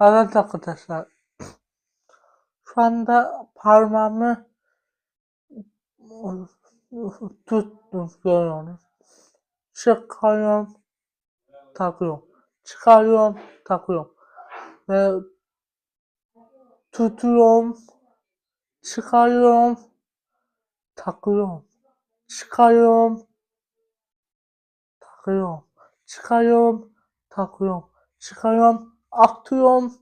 Evet arkadaşlar. Şu anda parmağımı tuttum görüyorsunuz. Çıkarıyorum, takıyorum. Çıkarıyorum, takıyorum. Ve tutuyorum, çıkarıyorum, takıyorum. Çıkarıyorum, takıyorum. Çıkarıyorum, takıyorum. Çıkarıyorum, atıyorum.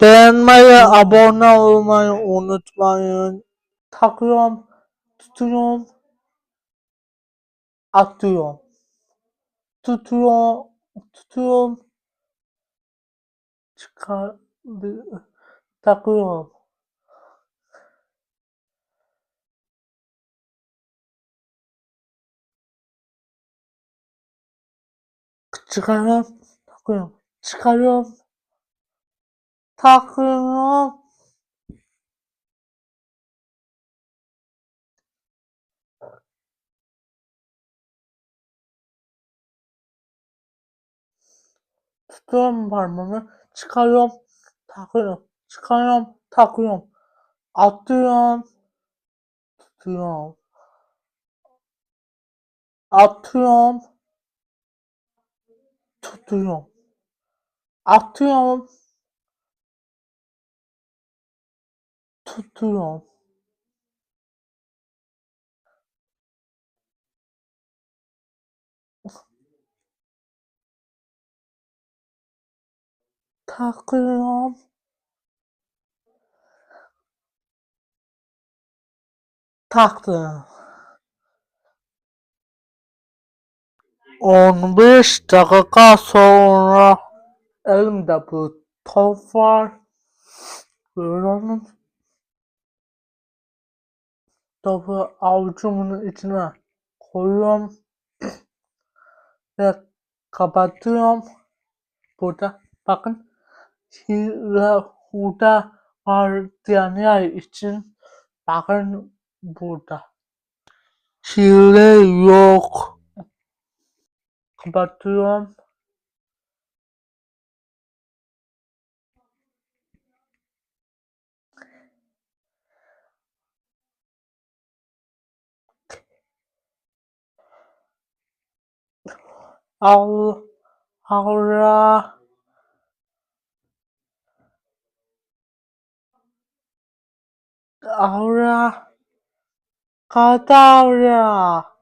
Beğenmeyi, abone olmayı unutmayın. Takıyorum, tutuyorum, atıyorum. Tutuyor, tutuyorum. Çıkar, takıyorum. Çıkarıyorum, takıyorum. Çıkarıyorum, takıyorum. Tutuyorum parmağımı, çıkarıyorum, takıyorum. Çıkarıyorum, takıyorum. Atıyorum, tutuyorum. Atıyorum, tutuyorum. Atıyorum, tutuyorum. Takıyorum. Taktım. 15 dakika sonra elimde bu top var. Görüyorsunuz. Topu avucumun içine koyuyorum. Ve kapatıyorum. Burada bakın. Hile burada var diyenler için bakın burada. Hile yok. Kapatıyorum. Al, aura, aura, kadavra.